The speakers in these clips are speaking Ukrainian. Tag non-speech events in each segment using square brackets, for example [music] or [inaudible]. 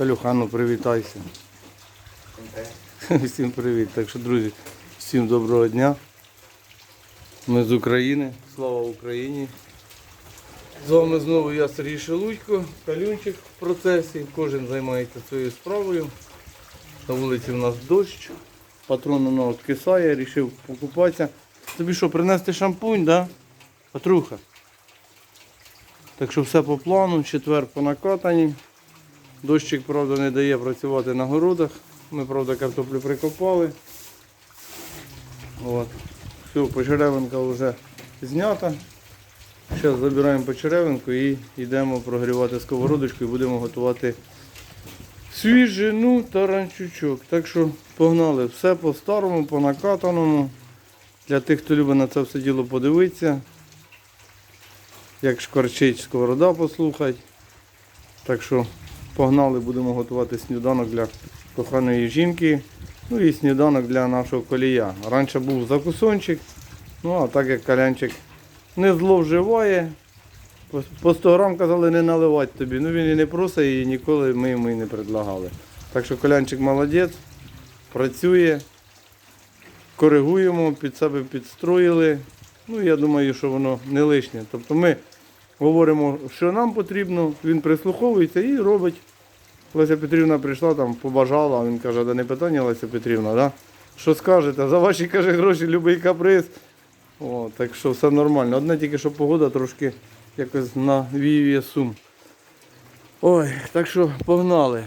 Калюха, ну привітайся. Всім привіт. Так що, друзі, всім доброго дня. Ми з України. Слава Україні. З вами знову я Сергій Шелудько, Калюнчик в процесі. Кожен займається своєю справою. На вулиці в нас дощ. Патрон воно відкисає, вирішив покупатися. Тобі що, принести шампунь, да? Патруха. Так що все по плану, четвер по накатанні. Дощик, правда, не дає працювати на городах. Ми, правда, картоплю прикопали. От. Все, почеревинка вже знята. Зараз забираємо почеревинку і йдемо прогрівати сковородочку і будемо готувати свіжину та ранчучок. Так що погнали все по-старому, по накатаному. Для тих, хто любить на це все діло подивитися. Як шкварчить сковорода послухати. Так що погнали, будемо готувати сніданок для коханої жінки. Ну і сніданок для нашого колія. Раніше був закусончик, ну а так як калянчик не зловживає, по- по 100 грам казали не наливати тобі. Ну він і не просить і ніколи ми йому і не предлагали. Так що колянчик молодець, працює, коригуємо, під себе підстроїли. Ну я думаю, що воно не лишнє. Тобто ми говоримо, що нам потрібно, він прислуховується і робить. Леся Петрівна прийшла, там побажала, а він каже, да не питання, Леся Петрівна, да? що скажете? За ваші каже, гроші любий каприз. О, так що все нормально. Одне тільки, що погода трошки якось навіює сум. Ой, так що погнали.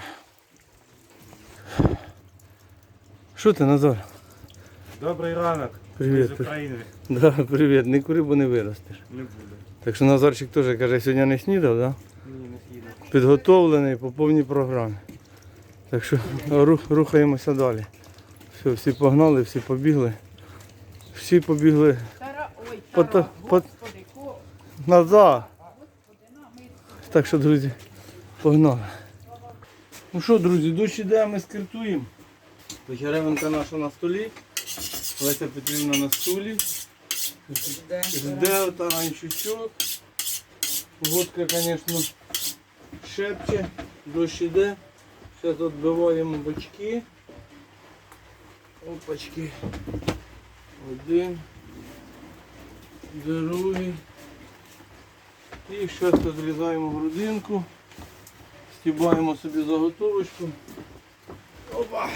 Що ти, Назар? Добрий ранок. Привіт. Ми з України. Да, привіт, не кури, бо не виростеш. Не буде. Так що Назарчик теж каже, сьогодні не снідав, да? Підготовлений по повній програмі. Так що рух, рухаємося далі. Все, всі погнали, всі побігли. Всі побігли Тара, ой, По- тара, по- господи, назад. Так що, друзі, погнали. Ну що, друзі, дощ іде, ми скиртуємо. Печеревинка наша на столі. Леся Петрівна на стулі. де? Жде таранчучок. Водка, звісно, шепче, дощ іде. Зараз відбиваємо бочки. Опачки. Один. Другий. І зараз відрізаємо грудинку. Стібаємо собі заготовочку. Опа!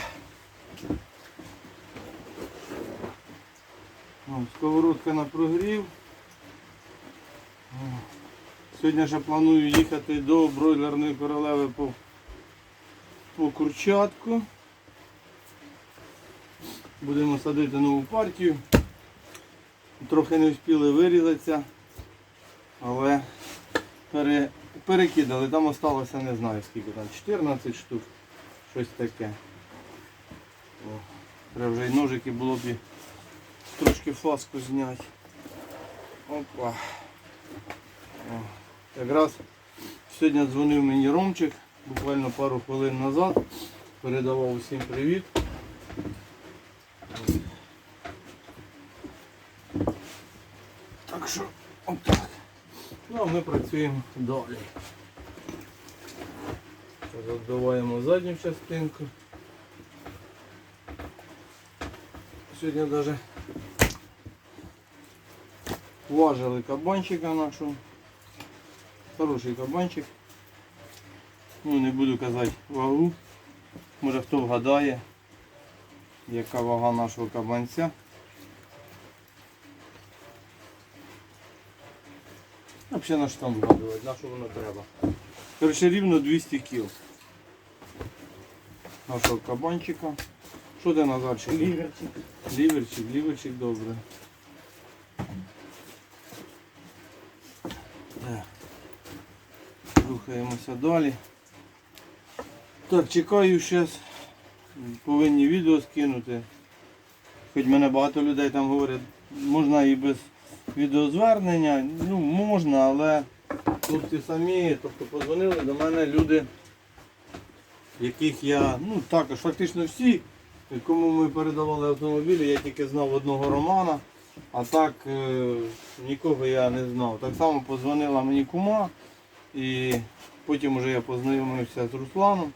Сковородка на прогрів. Сьогодні ще планую їхати до бройлерної королеви по, по курчатку. Будемо садити нову партію. Трохи не встигли вирізатися, але пере, перекидали. Там осталося не знаю скільки там, 14 штук, щось таке. О, треба вже й ножики було б і трошки фаску зняти. Опа. Якраз сьогодні дзвонив мені Ромчик, буквально пару хвилин назад. Передавав усім привіт. Так що отак. Ну а ми працюємо далі. Розбиваємо задню частинку. Сьогодні навіть важили кабанчика нашого. Хороший кабанчик. Ну не буду казати вагу. Може хто вгадає, яка вага нашого кабанця. Взагалі на що там вгадувати, на що воно треба. Коротше, рівно 200 кіл. Нашого кабанчика. Що ти Назарчик? Ліверчик. Ліверчик, ліверчик добре. Так. Рухаємося далі. Так, чекаю зараз. Повинні відео скинути. Хоч мене багато людей там говорять, можна і без відеозвернення. Ну, можна, але хлопці самі, тобто подзвонили до мене люди, яких я, ну також фактично всі, кому ми передавали автомобілі, я тільки знав одного Романа, а так е, нікого я не знав. Так само подзвонила мені кума і потім вже я познайомився з Русланом.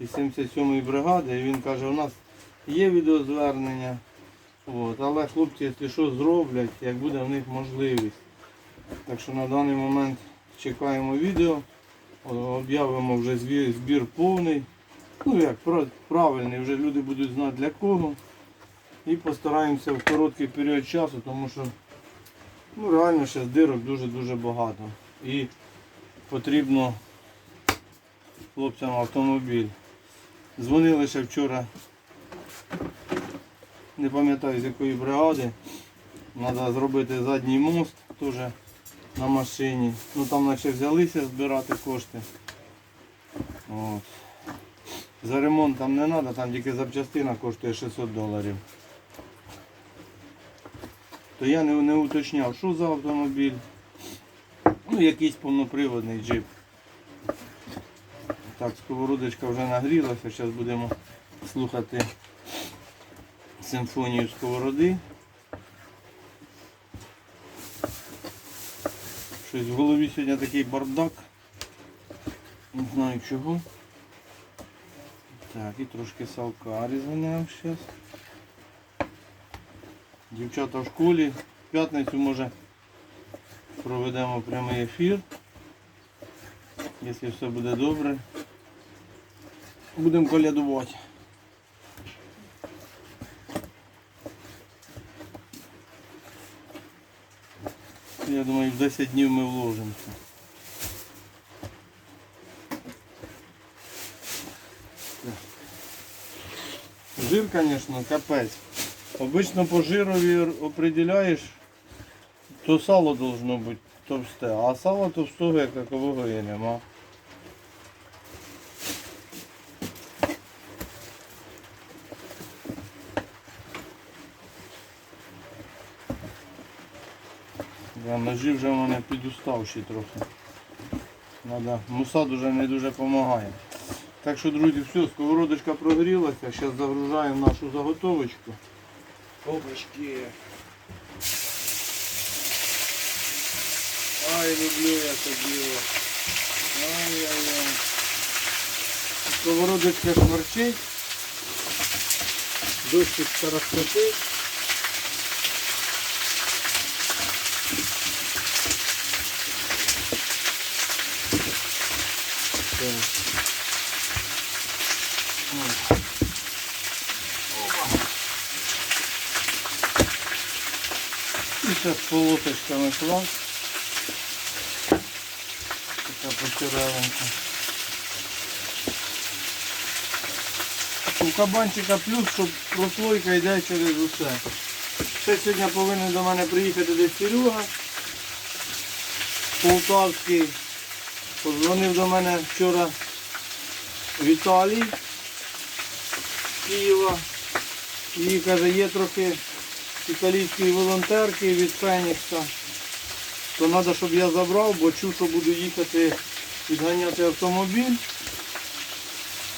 із 77-ї бригади. І він каже, у нас є відеозвернення. От, але хлопці, якщо що зроблять, як буде в них можливість. Так що на даний момент чекаємо відео, об'явимо вже збір, збір повний. Ну як правильний, вже люди будуть знати для кого. І постараємося в короткий період часу, тому що ну, реально ще дирок дуже-дуже багато. І потрібно хлопцям автомобіль. Дзвонили ще вчора, не пам'ятаю з якої бригади. Треба зробити задній мост теж на машині. Ну там наче взялися збирати кошти. От. За ремонт там не треба, там тільки запчастина коштує 600 доларів. То я не, не уточняв, що за автомобіль. Ну, якийсь повноприводний джип. Так, сковородочка вже нагрілася, зараз будемо слухати симфонію сковороди. Щось в голові сьогодні такий бардак. Не знаю чого. Так, і трошки салка різанемо зараз. Дівчата в школі. В п'ятницю може проведемо прямий ефір. Якщо все буде добре. Будемо колядувати. Я думаю, в 10 днів ми вложимося. Жир, звісно, капець. Обично по жирові определяєш, то сало должно бути товсте, а сало товстого як такового і нема. Да, ножі вже в мене підуставші трохи. Надо, мусад уже не дуже допомагає. Так що, друзі, все, сковородочка прогрілася, зараз загружаємо нашу заготовочку. Бобочки. Ай, люблю я це діло. Ай-яй-яй. Сковородочка шкварчить. Дощик розкотить. Так. І зараз полоточками клав. Така. У кабанчика плюс, що прослойка йде через усе. Ще сьогодні повинен до мене приїхати десь Серега. Полтавський. Подзвонив до мене вчора Віталій з Києва. І каже, є трохи італійської волонтерки від Фенікса. То треба, щоб я забрав, бо чув, що буду їхати відганяти автомобіль.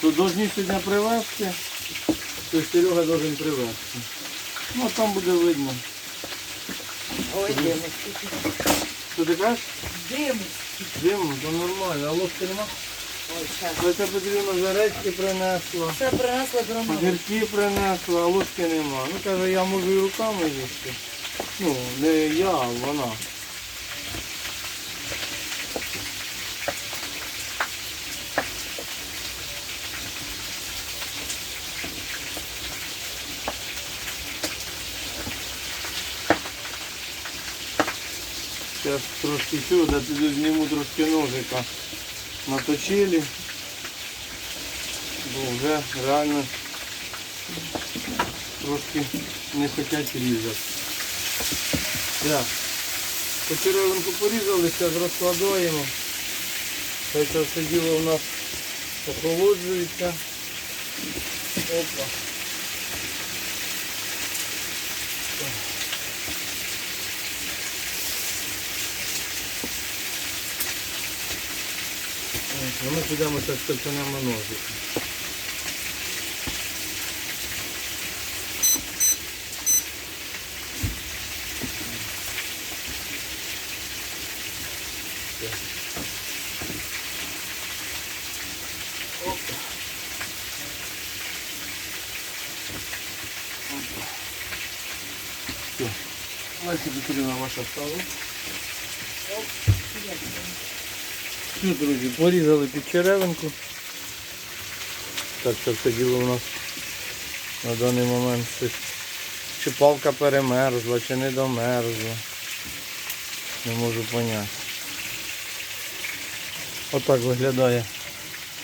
То повинні сьогодні привезти. То Серега повинен привезти. Ну а там буде видно. Ой, дим. Що ти кажеш? Дим. Димно, то нормально, а ложки нема. Леся Петрівна заречки принесла. Все принесла до Романа. Огірки принесла, а ложки нема. Ну каже, я можу і руками їсти. Ну, не я, а вона. Зараз трошки да піду зніму трошки ножика наточили. Бо вже реально трошки не хочуть різати. Так. Почеревинку порізали, зараз розкладаємо. Це все діло у нас охолоджується. Опа. Ну, Ми підемо це скальпанемо ножики. Давайте закрыла ваша стала. Оп, все, друзі, порізали під черевинку. Так, це все діло у нас на даний момент щось. Чи палка перемерзла, чи не домерзла. Не можу поняти. Отак виглядає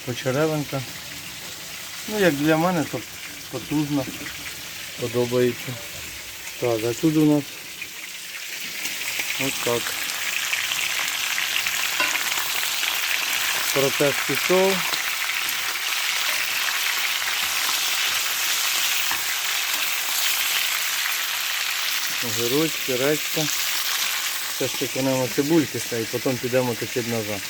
почеревинка. Ну як для мене, то потужно. Подобається. Так, а тут у нас ось так. Процес пішов. Огірочки, редька. Ще ж виконуємо цибульки ще і потім підемо точити назад.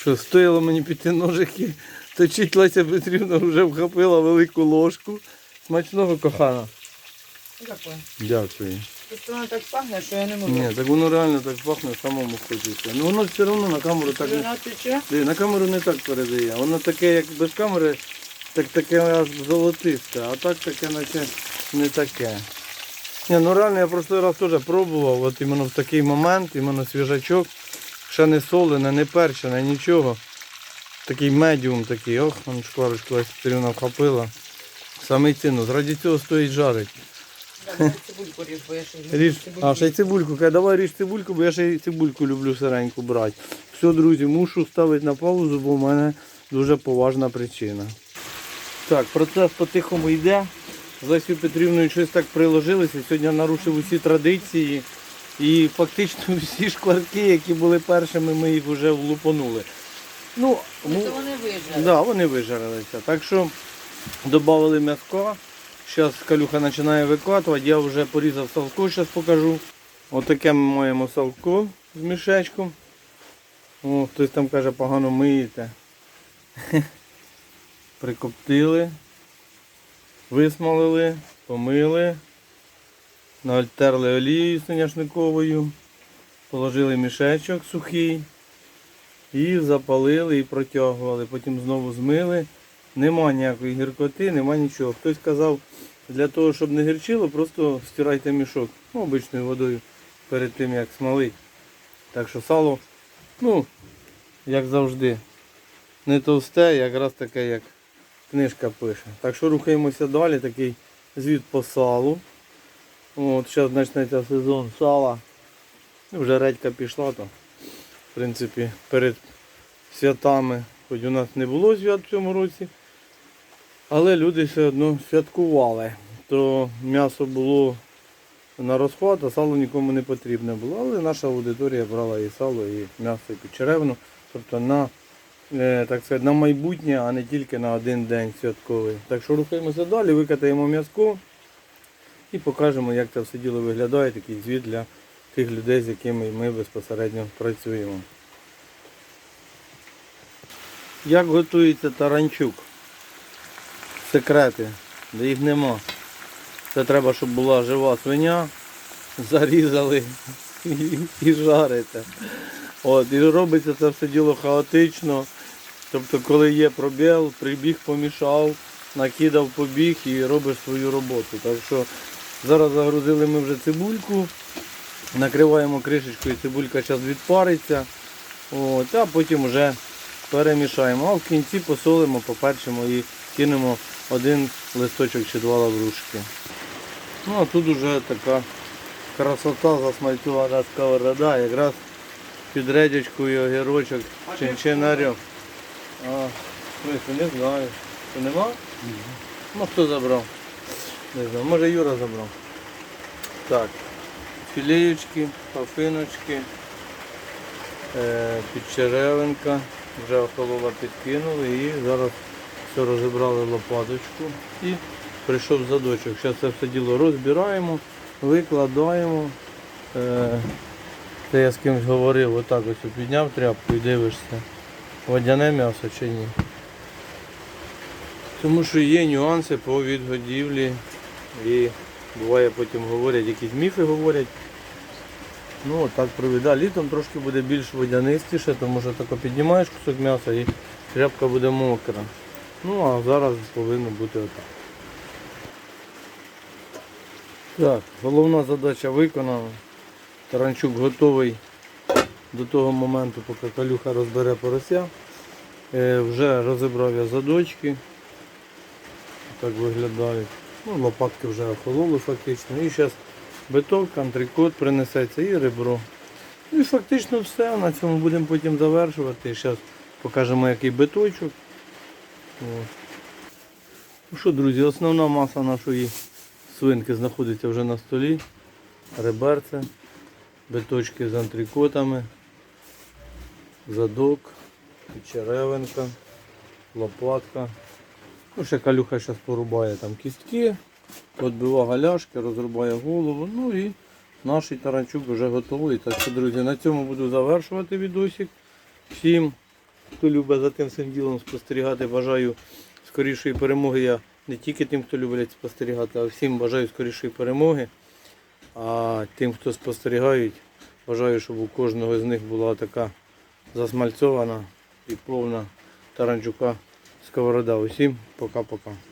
Що, стоїло мені піти ножики, точить Леся Петрівна вже вхопила велику ложку. Смачного кохана. Дякую. Дякую. Просто воно так пахне, що я не можу. Ні, так воно реально так пахне, самому хочеться. Ну воно все одно на камеру так не. Вона тече? Диви, на камеру не так передає. Воно таке, як без камери, так таке аж золотисте, а так таке наче не таке. Ні, ну реально я прошлий раз теж пробував, от іменно в такий момент, іменно свіжачок, ще не солене, не перчене, нічого. Такий медіум такий, ох, шкварочку ось вхопила. Саме цінно, раді цього стоїть жарить. Цибульку ріж, бо я ще Ріж, а ще й цибульку, каже, давай ріж цибульку, бо я ще й цибульку люблю сиреньку брати. Все, друзі, мушу ставити на паузу, бо в мене дуже поважна причина. Так, процес по-тихому йде. З Лесю Петрівною щось так приложилося. Сьогодні нарушив усі традиції. І фактично [laughs] всі шкварки, які були першими, ми їх вже влупанули. Ну, Ну, то вони вижили. Да, вони вижарилися. Так що додали м'яско. Зараз калюха починає викатувати. Я вже порізав салко, зараз покажу. Отаке ми маємо салко з мішечком. О, хтось там каже, погано миєте. [laughs] Прикоптили, висмалили, помили, натерли олією соняшниковою, положили мішечок сухий. І запалили і протягували. Потім знову змили. Нема ніякої гіркоти, нема нічого. Хтось казав, для того, щоб не гірчило, просто стирайте мішок ну, обичною водою перед тим, як смалить. Так що сало, ну, як завжди, не товсте, якраз таке, як книжка пише. Так що рухаємося далі, такий звіт по салу. От, зараз почнеться сезон сала. Ну, Вже редька пішла, то в принципі, перед святами, хоч у нас не було свят в цьому році, але люди все одно святкували. То м'ясо було на розхват, а сало нікому не потрібне було. Але наша аудиторія брала і сало, і м'ясо, і підчеревну. Тобто на, е, так сказати, на майбутнє, а не тільки на один день святковий. Так що рухаємося далі, викатаємо м'язко і покажемо, як це все діло виглядає, такий звіт для тих людей, з якими ми безпосередньо працюємо. Як готується таранчук? Секрети, де їх нема. Це треба, щоб була жива свиня, зарізали і, і жарите. От, і робиться це все діло хаотично. Тобто, коли є пробіл, прибіг, помішав, накидав, побіг і робиш свою роботу. Так що зараз загрузили ми вже цибульку. Накриваємо кришечкою, цибулька зараз відпариться. От, а потім вже перемішаємо. А в кінці посолимо, поперчимо і кинемо один листочок чи два лаврушки. Ну а тут вже така красота засмальцьована сковорода, якраз під редячкою огірочок чинчинарьок. А, не знаю. Що нема? Ну хто забрав? Не знаю, може Юра забрав. Так філеєчки, пафиночки, е, підчеревинка, вже охолола підкинули і зараз все розібрали лопаточку і прийшов задочок. Зараз це все діло розбираємо, викладаємо. Е, це я з кимось говорив, отак ось підняв тряпку і дивишся, водяне м'ясо чи ні. Тому що є нюанси по відгодівлі і буває потім говорять, якісь міфи говорять. Ну так провіда. Літом трошки буде більш водянистіше, тому що тако піднімаєш кусок м'яса і тряпка буде мокра. Ну а зараз повинно бути отак. Так, головна задача виконана. Таранчук готовий до того моменту, поки калюха розбере порося. Е, вже розібрав я задочки. Так виглядають. Ну, лопатки вже охололи фактично. І зараз биток, антрикот принесеться і ребро. Ну і фактично все. На цьому будемо потім завершувати. Зараз покажемо який биточок. От. Ну що, друзі, основна маса нашої свинки знаходиться вже на столі. Реберце, биточки з антрикотами, задок, черевинка, лопатка. Ну, ще калюха зараз порубає там кістки, відбива галяшки, розрубає голову. Ну і наш таранчук вже готовий. Так що, друзі, на цьому буду завершувати відосик. Всім, хто любить за тим всім ділом спостерігати, бажаю скорішої перемоги. Я не тільки тим, хто любить спостерігати, а всім бажаю скорішої перемоги. А тим, хто спостерігають, бажаю, щоб у кожного з них була така засмальцована і повна таранчука сковорода. Усім пока-пока.